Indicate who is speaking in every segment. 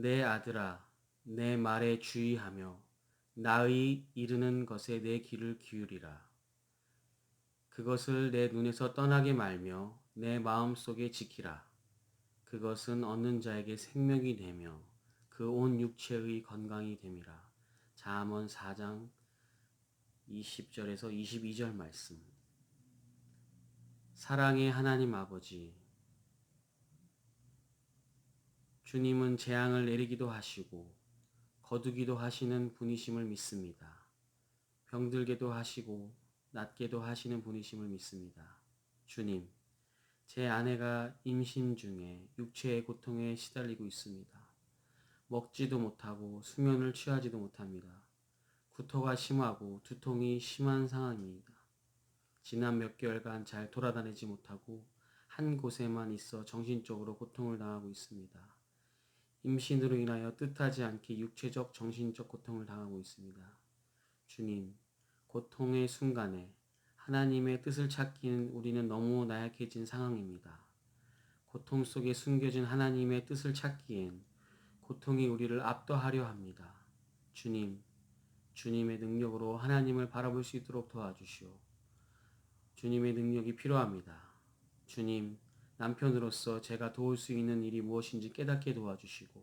Speaker 1: 내 아들아, 내 말에 주의하며 나의 이르는 것에 내 귀를 기울이라. 그것을 내 눈에서 떠나게 말며 내 마음 속에 지키라. 그것은 얻는 자에게 생명이 되며 그 온 육체의 건강이 됨이라. 잠언 4장 20절에서 22절 말씀. 사랑의 하나님 아버지, 주님은 재앙을 내리기도 하시고 거두기도 하시는 분이심을 믿습니다. 병들게도 하시고 낫게도 하시는 분이심을 믿습니다. 주님, 제 아내가 임신 중에 육체의 고통에 시달리고 있습니다. 먹지도 못하고 수면을 취하지도 못합니다. 구토가 심하고 두통이 심한 상황입니다. 지난 몇 개월간 잘 돌아다니지 못하고 한 곳에만 있어 정신적으로 고통을 당하고 있습니다. 임신으로 인하여 뜻하지 않게 육체적, 정신적 고통을 당하고 있습니다. 주님, 고통의 순간에 하나님의 뜻을 찾기는 우리는 너무 나약해진 상황입니다. 고통 속에 숨겨진 하나님의 뜻을 찾기엔 고통이 우리를 압도하려 합니다. 주님, 주님의 능력으로 하나님을 바라볼 수 있도록 도와주시오. 주님의 능력이 필요합니다. 주님, 남편으로서 제가 도울 수 있는 일이 무엇인지 깨닫게 도와주시고,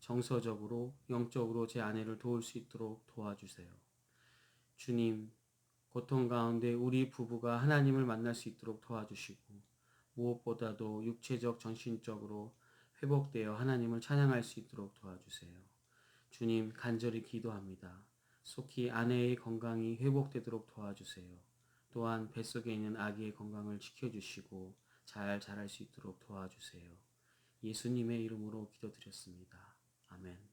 Speaker 1: 정서적으로, 영적으로 제 아내를 도울 수 있도록 도와주세요. 주님, 고통 가운데 우리 부부가 하나님을 만날 수 있도록 도와주시고, 무엇보다도 육체적, 정신적으로 회복되어 하나님을 찬양할 수 있도록 도와주세요. 주님, 간절히 기도합니다. 속히 아내의 건강이 회복되도록 도와주세요. 또한 뱃속에 있는 아기의 건강을 지켜주시고 잘 자랄 수 있도록 도와주세요. 예수님의 이름으로 기도드렸습니다. 아멘.